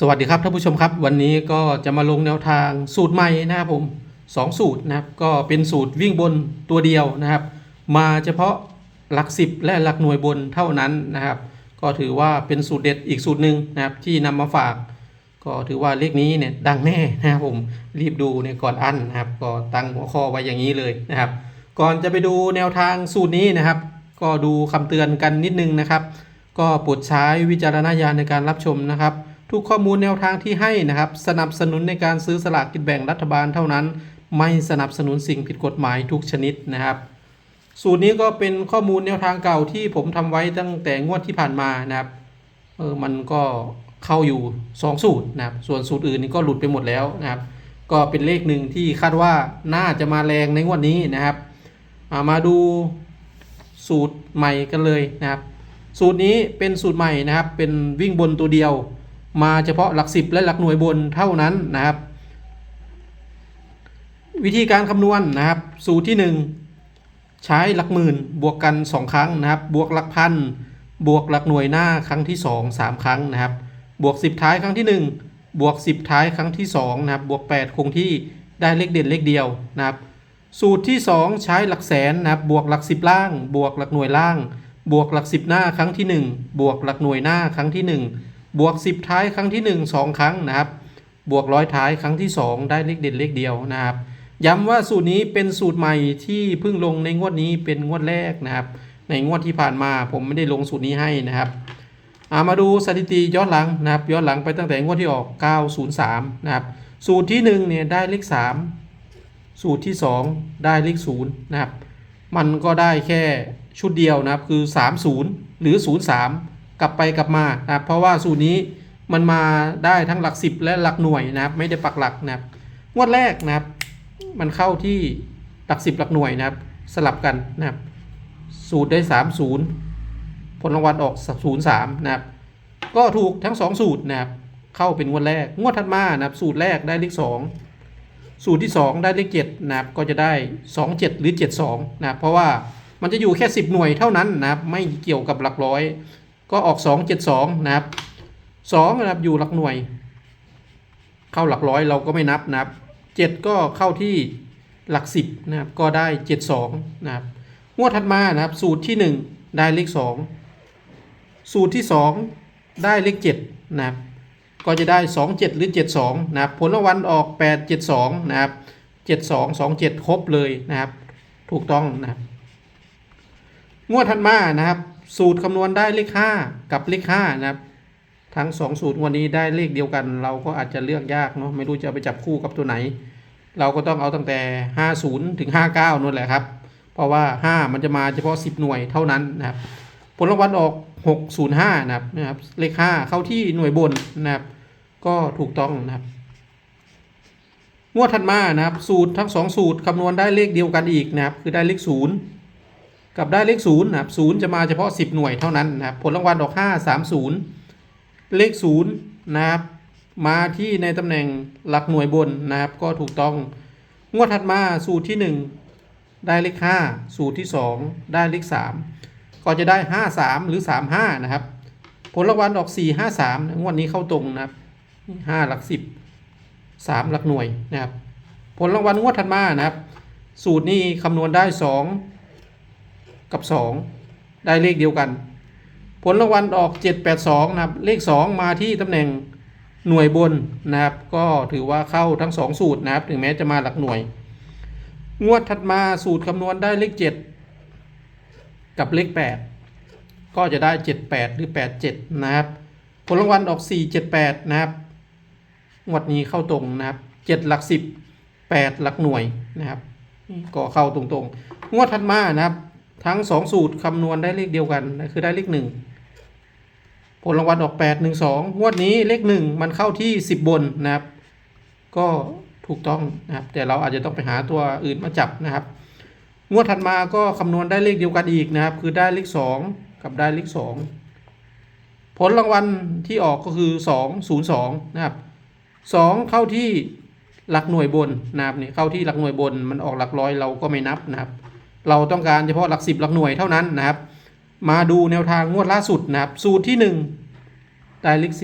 สวัสดีครับท่านผู้ชมครับ วันนี้ก็จะมาลงแนวทางสูตรใหม่นะครับผมสองสูตรนะครับก็เป็นสูตรวิ่งบนตัวเดียวนะครับ มาเฉพาะหลักสิบและหลักหน่วยบนเท่านั้นนะครับ ก็ถือว่าเป็นสูตรเด็ดอีกสูตรหนึ่งนะครับที่นำมาฝาก ก็ถือว่าเลขนี้เนี่ยดังแน่นะครับผมรีบดูเนี่ยก่อนอันนะครับ ก็ตั้งหัวข้อไว้อย่างนี้เลยนะครับ ก่อนจะไปดูแนวทางสูตรนี้นะครับ ก็ดูคำเตือนกันนิดนึงนะครับ ก็โปรดใช้วิจารณญาณในการรับชมนะครับ ทุกข้อมูลแนวทางที่ให้นะครับ สนับสนุนในการซื้อสลากกินแบ่งรัฐบาลเท่านั้น ไม่สนับสนุนสิ่งผิดกฎหมายทุกชนิดนะครับ สูตรนี้ก็เป็นข้อมูลแนวทางเก่าที่ผมทำไว้ตั้งแต่งวดที่ผ่านมานะครับเออมันก็เข้าอยู่ 2 สูตรนะครับส่วนสูตรอื่นนี่ก็หลุดไปหมดแล้วนะครับ ก็เป็นเลขหนึ่งที่คาดว่าน่าจะมาแรงในงวดนี้นะครับามาดูสูตรใหม่กันเลยนะครับ สูตรนี้เป็นสูตรใหม่นะครับ เป็นวิ่งบนตัวเดียว มาเฉพาะหลักสิบและหลักหน่วยบนเท่านั้นนะครับ วิธีการคำนวณนะครับ สูตรที่ 1 ใช้หลักหมื่นบวกกัน 2 ครั้งนะครับ บวกหลักพันบวกหลักหน่วยหน้าครั้งที่ 2 3 ครั้งนะครับ บวก 10 ท้ายครั้งที่ 1 บวก 10 ท้ายครั้งที่2นะครับ บวก 8 คงที่ได้เลขเด่นเลขเดียวนะครับ สูตรที่ 2 ใช้หลักแสนนะครับ บวกหลัก 10 ล่าง บวกหลักหน่วยล่าง บวกหลัก 10 หน้าครั้งที่ 1 บวกหลักหน่วยหน้าครั้งที่ 1 บวก 10 ท้ายครั้งที่ 1 2 ครั้งนะครับ บวกร้อยท้ายครั้งที่ 2 ได้เลขเด่นเลขเดียวนะครับ ย้ำว่าสูตรนี้เป็นสูตรใหม่ที่เพิ่งลงในงวดนี้เป็นงวดแรกนะครับ ในงวดที่ผ่านมาผมไม่ได้ลงสูตรนี้ให้นะครับามาดูสถิติย้อนหลังนะครับย้อนหลังไปตั้งแต่งวดที่ออก 903 นะครับ สูตรที่1เนี่ยได้เลข 3 สูตรที่ 2 ได้เลข0นะครับ มันก็ได้แค่ชุดเดียวนะครับคือ 30 หรือ 03 กลับไปกลับมานะครับ เพราะว่าสูตรนี้มันมาได้ทั้งหลัก 10 และหลักหน่วยนะครับ ไม่ได้ปักหลักนะครับ งวดแรกนะครับ มันเข้าที่หลัก 10 หลักหน่วยนะครับ สลับกันนะครับ สูตรได้ 30 ผลรางวัลออก 03 นะครับ ก็ถูกทั้ง 2 สูตรนะครับ เข้าเป็นงวดแรก งวดถัดมานะครับ สูตรแรกได้เลข2สูตรที่ 2 ได้เลข7นะครับ ก็จะได้ 27 หรือ 72 นะครับ เพราะว่ามันจะอยู่แค่ 10 หน่วยเท่านั้นนะครับ ไม่เกี่ยวกับหลักร้อย ก็ออก 272 นะครับ2นะครับอยู่หลักหน่วย เข้าหลักร้อยเราก็ไม่นับนะครับ 7 ก็เข้าที่หลัก 10 นะครับ ก็ได้ 72 นะครับงวดถัดมานะครับ สูตรที่ 1 ได้เลข 2 สูตรที่ 2 ได้เลข 7 นะครับ ก็จะได้ 27 หรือ 72 นะครับ ผลรางวัลออก 8 72 นะครับ 72 27 ครบเลยนะครับ ถูกต้องนะครับ งวดถัดมานะครับ สูตรคำนวณได้เลข5กับเลข5นะครับ ทั้ง 2 สูตรวันนี้ได้เลขเดียวกัน เราก็อาจจะเลือกยากเนาะไม่รู้จะไปจับคู่กับตัวไหน เราก็ต้องเอาตั้งแต่ 50 ถึง 59นั่นแหละครับ เพราะว่า 5 มันจะมาเฉพาะ 10 หน่วยเท่านั้นนะครับ ผลรางวัลออก 605 นะครับนะครับ เลข 5 เข้าที่หน่วยบนนะครับ ก็ถูกต้องนะครับงวดถัดมานะครับ สูตรทั้ง 2 สูตรคำนวณได้เลขเดียวกันอีกนะครับ คือได้เลข 0 กับได้เลข0นะครับ0จะมาเฉพาะ 10 หน่วยเท่านั้นนะครับผลรางวัลออก 530 เลข0นะครับมาที่ในตำแหน่งหลักหน่วยบนนะครับก็ถูกต้องงวดถัดมาสูตรที่ 1 ได้เลข 5 สูตรที่ 2 ได้เลข 3 ก็จะได้ 53 หรือ 35 นะครับ ผลรางวัลออก 4 53 งวดนี้เข้าตรงนะครับ 5 หลัก 10 3 หลักหน่วยนะครับ ผลรางวัลงวดถัดมานะครับ สูตรนี้คำนวณได้ 2 กับ 2 ได้เลขเดียวกัน ผลรางวัลออก 782 นะครับ เลข 2 มาที่ตำแหน่งหน่วยบนนะครับ ก็ถือว่าเข้าทั้ง 2 สูตรนะครับ ถึงแม้จะมาหลักหน่วย งวดถัดมาสูตรคำนวณได้เลข 7 กับเลข 8 ก็จะได้ 78 หรือ 87 นะครับ ผลรางวัลออก 478 นะครับ งวดนี้เข้าตรงนะครับ 7 หลัก 10 8 หลักหน่วยนะครับก็เข้าตรงๆ งวดถัดมานะครับ ทั้ง 2 สูตรคำนวณได้เลขเดียวกันคือได้เลข 1 ผลรางวัลออก 8 1 2 งวดนี้เลข 1 มันเข้าที่ 10 บนนะครับ ก็ถูกต้องนะครับ แต่เราอาจจะต้องไปหาตัวอื่นมาจับนะครับ งวดถัดมาก็คำนวณได้เลขเดียวกันอีกนะครับ คือได้เลข 2 กับได้เลข 2 ผลรางวัลที่ออกก็คือ 2 0 2 นะครับ 2 เข้าที่หลักหน่วยบนนะครับนี่เข้าที่หลักหน่วยบนมันออกหลักร้อยเราก็ไม่นับนะครับ เราต้องการเฉพาะหลักสิบหลักหน่วยเท่านั้นนะครับ มาดูแนวทางงวดล่าสุดนะครับ สูตรที่ 1 ได้เลข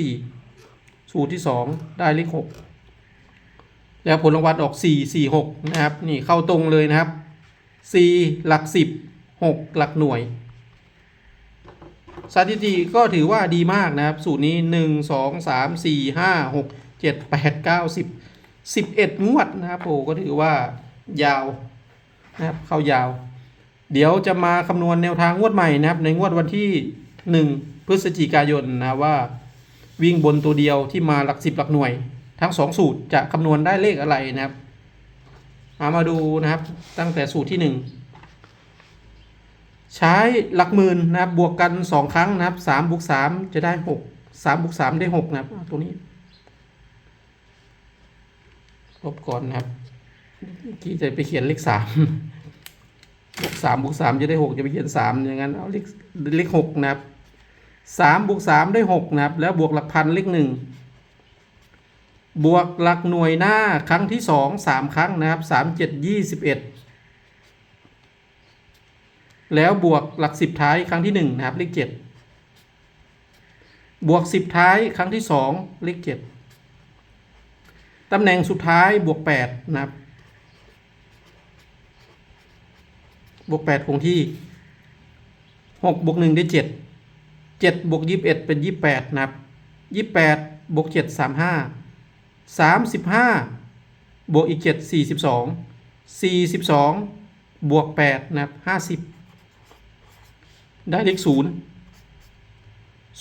สูตรที่สองได้เลขหกแล้วผลรางวัลออกสี่สี่หกนะครับ นี่เข้าตรงเลยนะครับสี่หลักสิบหกหลักหน่วย สถิติก็ถือว่าดีมากนะครับ สูตรนี้หนึ่งสองสามสี่ห้าหกเจ็ดแปดเก้าสิบสิบเอ็ดงวดนะครับโอ้ก็ถือว่ายาวนะครับเข้ายาว เดี๋ยวจะมาคำนวณแนวทางงวดใหม่นะครับ ในงวดวันที่หนึ่งพฤศจิกายนนะว่า วิ่งบนตัวเดียวที่มาหลักสิบหลักหน่วย ทั้งสองสูตรจะคำนวณได้เลขอะไรนะครับมามาดูนะครับตั้งแต่สูตรที่หนึ่งใช้หลักหมื่นนะครับบวกกันสองครั้งนะครับสามบวกสามจะได้หกสามบวกสามได้หกนะครับตัวนี้ลบก่อนนะครับเมื่อกี้จะไปเขียนเลขสาม บวกสามบวกสามจะได้หกจะไปเขียนสามอย่างนั้นเอาเลขเลขหกนะครับสามบวกสามได้หกนะครับ แล้วบวกหลักพันเลขหนึ่งบวกหลักหน่วยหน้าครั้งที่สองสามครั้งนะครับสามเจ็ดยี่สิบเอ็ดแล้วบวกหลักสิบท้ายครั้งที่หนึ่งนะครับเลขเจ็ดบวกสิบท้ายครั้งที่สองเลขเจ็ดตำแหน่งสุดท้ายบวกแปดนะครับ บวกแปดคงที่หกบวกหนึ่งได้เจ็ดเจ็ดบวกยี่สิบเอ็ดเป็นยี่สิบแปดนะครับยี่สิบแปดบวกเจ็ดสามห้าสามสิบห้าบวกอีกเจ็ดสี่สิบสองสี่สิบสองบวกแปดนะครับห้าสิบได้เลขศูนย์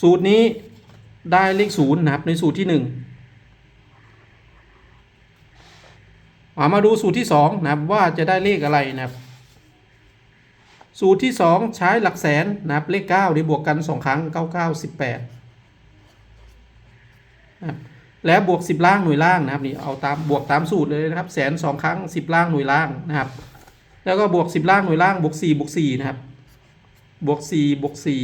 สูตรนี้ได้เลขศูนย์นะครับในสูตรที่หนึ่งเอามาดูสูตรที่สองนะครับว่าจะได้เลขอะไรนะครับ สูตรที่สองใช้หลักแสนนะครับเลขเก้าได้บวกกันสองครั้งเก้าเก้าสิบแปดนะครับแล้วบวกสิบล่างหน่วยล่างนะครับนี่เอาตามบวกตามสูตรเลยนะครับแสนสองครั้งสิบล่างหน่วยล่างนะครับ แล้วก็บวกสิบล่างหน่วยล่างบวกสี่บวกสี่นะครับบวกสี่บวกสี่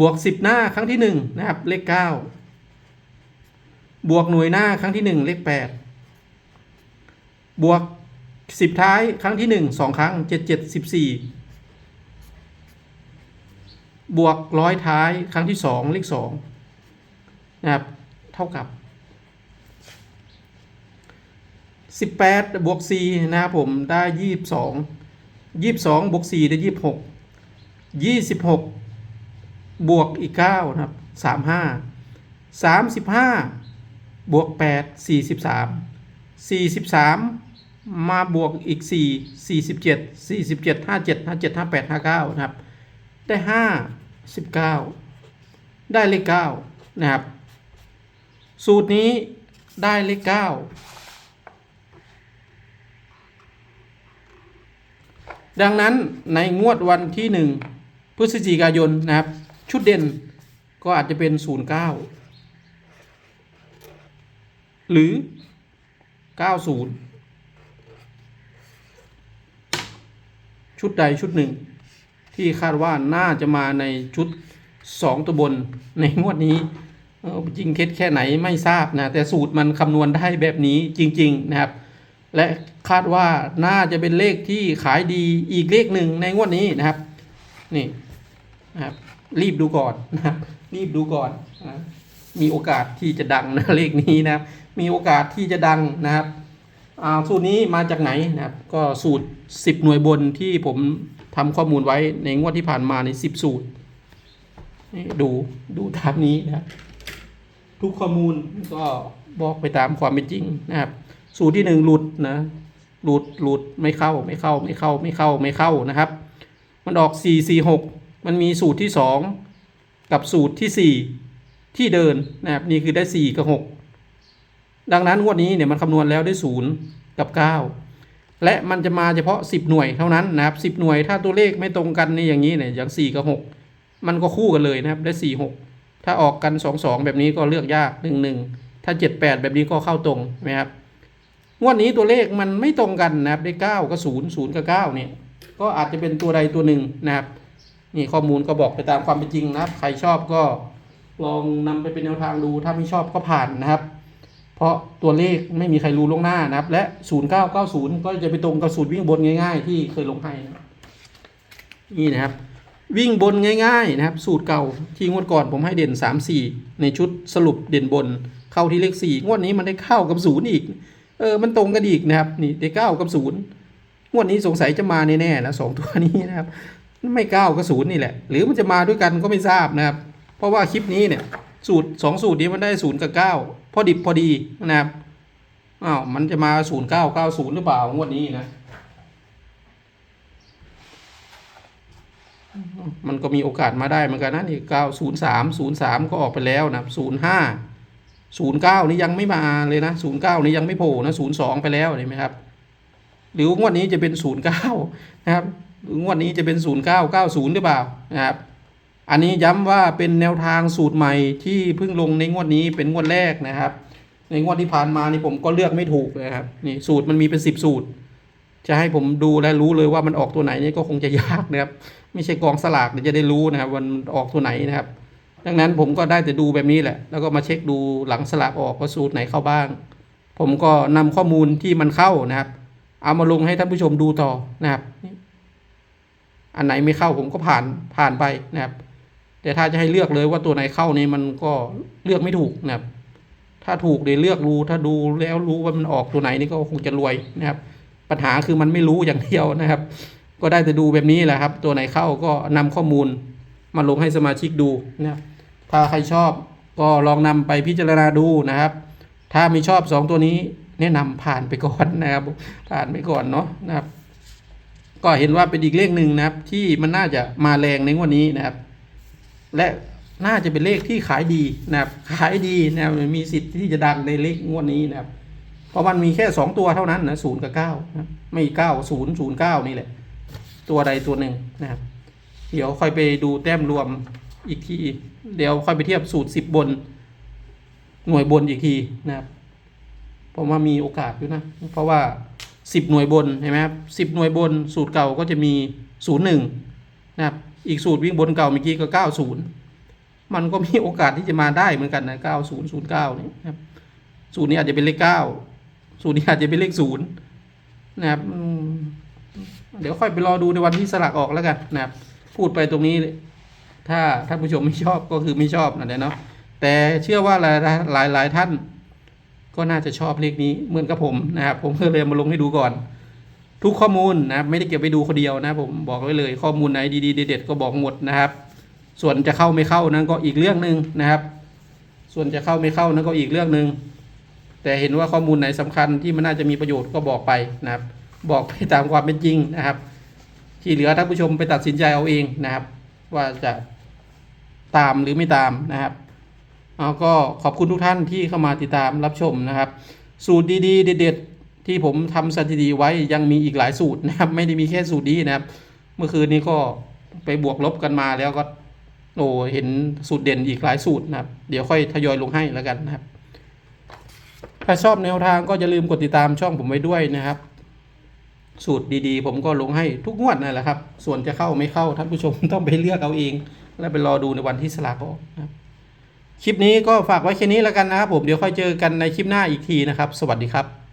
บวกสิบหน้าครั้งที่หนึ่งนะครับเลขเก้าบวกหน่วยหน้าครั้งที่หนึ่งเลขแปดบวก สิบท้ายครั้งที่หนึ่งสองครั้งเจ็ดเจ็ดสิบสี่บวกร้อยท้ายครั้งที่สองเลขสองนะครับเท่ากับสิบแปดบวกสี่นะครับผมได้ยี่สิบสองยี่สิบสองบวกสี่ได้ยี่สิบหกยี่สิบหกบวกอีกเก้านะครับสามห้าสามสิบห้าบวกแปดสี่สิบสามสี่สิบสาม มาบวกอีกสี่สี่สิบเจ็ดสี่สิบเจ็ดห้าเจ็ดห้าเจ็ดห้าแปดห้าเก้านะครับ ได้ห้าสิบเก้าได้เลขเก้านะครับ สูตรนี้ได้เลขเก้าดังนั้นในงวดวันที่หนึ่งพฤศจิกายนนะครับ ชุดเด่นก็อาจจะเป็น 09 หรือ 90 ชุดใดชุดหนึ่ง ที่คาดว่าน่าจะมาในชุด 2 ตัวบนในงวดนี้จริงเท็จแค่ไหนไม่ทราบนะแต่สูตรมันคำนวณได้แบบนี้จริง ๆนะครับ และคาดว่าน่าจะเป็นเลขที่ขายดีอีกเลขหนึ่งในงวดนี้นะครับนี่นะครับรีบดูก่อนนะครับรีบดูก่อนนะมีโอกาสที่จะดังนะเลขนี้นะครับมีโอกาสที่จะดังนะครับ สูตรนี้มาจากไหนนะครับก็สูตร 10 หน่วยบนที่ผมทำข้อมูลไว้ในงวดที่ผ่านมาใน 10 สูตรนี่ดูดูตามนี้นะครับทุกข้อมูลก็บอกไปตามความเป็นจริงนะครับ สูตรที่หนึ่งหลุดนะหลุดหลุดไม่เข้าไม่เข้าไม่เข้าไม่เข้าไม่เข้านะครับ มันออกสี่สี่หกมันมีสูตรที่สองกับสูตรที่สี่ที่เดินนะครับนี่คือได้สี่กับหก ดังนั้นงวดนี้เนี่ยมันคำนวณแล้วได้ศูนย์กับเก้าและมันจะมาเฉพาะสิบหน่วยเท่านั้นนะครับสิบหน่วยถ้าตัวเลขไม่ตรงกันในอย่างนี้เนี่ยอย่างสี่กับหกมันก็คู่กันเลยนะครับได้สี่หกถ้าออกกันสองสองแบบนี้ก็เลือกยากหนึ่งหนึ่งถ้าเจ็ดแปดแบบนี้ก็เข้าตรงไหมครับงวดนี้ตัวเลขมันไม่ตรงกันนะครับได้เก้ากับศูนย์ศูนย์กับเก้าเนี่ยก็อาจจะเป็นตัวใดตัวหนึ่งนะครับนี่ข้อมูลก็บอกไปตามความเป็นจริงนะครับ ใครชอบก็ลองนำไปเป็นแนวทางดูถ้าไม่ชอบก็ผ่านนะครับ เพราะตัวเลขไม่มีใครรู้ล่วงหน้านะครับ และ 0990 ก็จะไปตรงกับสูตรวิ่งบนง่ายๆ ที่เคยลงให้นะครับนี่นะครับ วิ่งบนง่ายๆนะครับ สูตรเก่าที่งวดก่อนผมให้เด่น 3 4 ในชุดสรุปเด่นบน เข้าที่เลข 4 งวดนี้มันได้เข้ากับศูนย์อีก เออมันตรงกันอีกนะครับ นี่ได้เก้ากับศูนย์งวดนี้สงสัยจะมาแน่ๆนะสองตัวนี้นะครับ ไม่เก้าก็ศูนย์นี่แหละ หรือมันจะมาด้วยกันก็ไม่ทราบนะครับ เพราะว่าคลิปนี้เนี่ย สูตรสองสูตรนี้มันได้ศูนย์กับเก้าพอดิบพอดีนะครับอ้าวมันจะมาศูนย์เก้าเก้าศูนย์หรือเปล่างวดนี้นะมันก็มีโอกาสมาได้เหมือนกันนะนี่เก้าศูนย์สามศูนย์สามก็ออกไปแล้วนะศูนย์ห้าศูนย์เก้านี่ยังไม่มาเลยนะศูนย์เก้านี่ยังไม่โผล่นะศูนย์สองไปแล้วเห็นไหมครับ หรืองวดนี้จะเป็นศูนย์เก้านะครับหรืองวดนี้จะเป็นศูนย์เก้าเก้าศูนย์หรือเปล่านะครับ อันนี้ย้ำว่าเป็นแนวทางสูตรใหม่ที่เพิ่งลงในงวดนี้เป็นงวดแรกนะครับ ในงวดที่ผ่านมานี่ผมก็เลือกไม่ถูกนะครับนี่สูตรมันมีเป็นสิบสูตร จะให้ผมดูและรู้เลยว่ามันออกตัวไหนนี่ก็คงจะยากนะครับ ไม่ใช่กองสลากเดี๋ยวจะได้รู้นะครับวันออกตัวไหนนะครับ ดังนั้นผมก็ได้แต่ดูแบบนี้แหละ แล้วก็มาเช็คดูหลังสลากออกว่าสูตรไหนเข้าบ้าง ผมก็นำข้อมูลที่มันเข้านะครับ เอามาลงให้ท่านผู้ชมดูต่อนะครับ อันไหนไม่เข้าผมก็ผ่านผ่านไปนะครับ แต่ถ้าจะให้เลือกเลยว่าตัวไหนเข้านี่มันก็เลือกไม่ถูกนะครับ ถ้าถูกเดี๋ยวเลือกรู้ถ้าดูแล้วรู้ว่ามันออกตัวไหนนี่ก็คงจะรวยนะครับ ปัญหาคือมันไม่รู้อย่างเดียวนะครับ ก็ได้แต่ดูแบบนี้แหละครับ ตัวไหนเข้าก็นำข้อมูลมาลงให้สมาชิกดูนะครับ ถ้าใครชอบก็ลองนำไปพิจารณาดูนะครับ ถ้าไม่ชอบสองตัวนี้แนะนำผ่านไปก่อนนะครับ ผ่านไปก่อนเนาะนะครับ ก็เห็นว่าเป็นอีกเลขหนึ่งนะครับ ที่มันน่าจะมาแรงในงวดนี้นะครับ และน่าจะเป็นเลขที่ขายดีนะครับขายดีนะครับมีสิทธิ์ที่จะดังในเลขงวดนี้นะครับ เพราะมันมีแค่สองตัวเท่านั้นนะศูนย์กับเก้านะไม่เก้าศูนย์ศูนย์เก้านี่แหละ ตัวใดตัวหนึ่งนะครับ เดี๋ยวค่อยไปดูแต้มรวมอีกที เดี๋ยวค่อยไปเทียบสูตรสิบบน หน่วยบนอีกทีนะครับผมว่ามีโอกาสอยู่นะ เพราะว่าสิบหน่วยบนเห็นไหมครับสิบหน่วยบนสูตรเก่าก็จะมีศูนย์หนึ่งนะครับ อีกสูตรวิ่งบนเก่าเมื่อกี้ก็เก้าศูนย์มันก็มีโอกาสที่จะมาได้เหมือนกันนะเก้าศูนย์ศูนย์เก้านี่นะครับสูตรนี้อาจจะเป็นเลขเก้าสูตรนี้อาจจะเป็นเลขศูนะครับเดี๋ยวค่อยไปรอดูในวันที่สลักออกแล้วกันนะครับพูดไปตรงนี้ ถ้าท่านผู้ชมไม่ชอบก็คือไม่ชอบนะเนาะแต่เชื่อว่าหลายหลายหลายท่าน ก็น่าจะชอบเลขนี้เหมือนกับผมนะครับผมก็เลยเอามาลงให้ดูก่อน ทุกข้อมูลนะครับไม่ได้เก็บไปดูคนเดียวนะผมบอกไว้เลยข้อมูลไหนดีๆเด็ดๆก็บอกหมดนะครับ ส่วนจะเข้าไม่เข้านั้นก็อีกเรื่องหนึ่งนะครับ ส่วนจะเข้าไม่เข้านั้นก็อีกเรื่องหนึ่งแต่เห็นว่าข้อมูลไหนสำคัญที่มันน่าจะมีประโยชน์ก็บอกไปนะครับ บอกไปตามความเป็นจริงนะครับ ที่เหลือท่านผู้ชมไปตัดสินใจเอาเองนะครับ ว่าจะตามหรือไม่ตามนะครับเอาก็ขอบคุณทุกท่านที่เข้ามาติดตามรับชมนะครับ สูตรดีๆ เด็ดๆ ที่ผมทำสถิติไว้ยังมีอีกหลายสูตรนะครับ ไม่ได้มีแค่สูตรนี้นะครับ เมื่อคืนนี้ก็ไปบวกลบกันมาแล้วก็โอ้เห็นสูตรเด่นอีกหลายสูตรนะครับ เดี๋ยวค่อยทยอยลงให้แล้วกันนะครับ ถ้าชอบแนวทางก็อย่าลืมกดติดตามช่องผมไว้ด้วยนะครับ สูตรดีๆ ผมก็ลงให้ทุกงวดนั่นแหละครับ ส่วนจะเข้าไม่เข้าท่านผู้ชมต้องไปเลือกเอาเอง แล้วไปรอดูในวันที่สลากออกนะครับ คลิปนี้ก็ฝากไว้แค่นี้แล้วกันนะครับผมเดี๋ยวค่อยเจอกันในคลิปหน้าอีกทีนะครับ สวัสดีครับ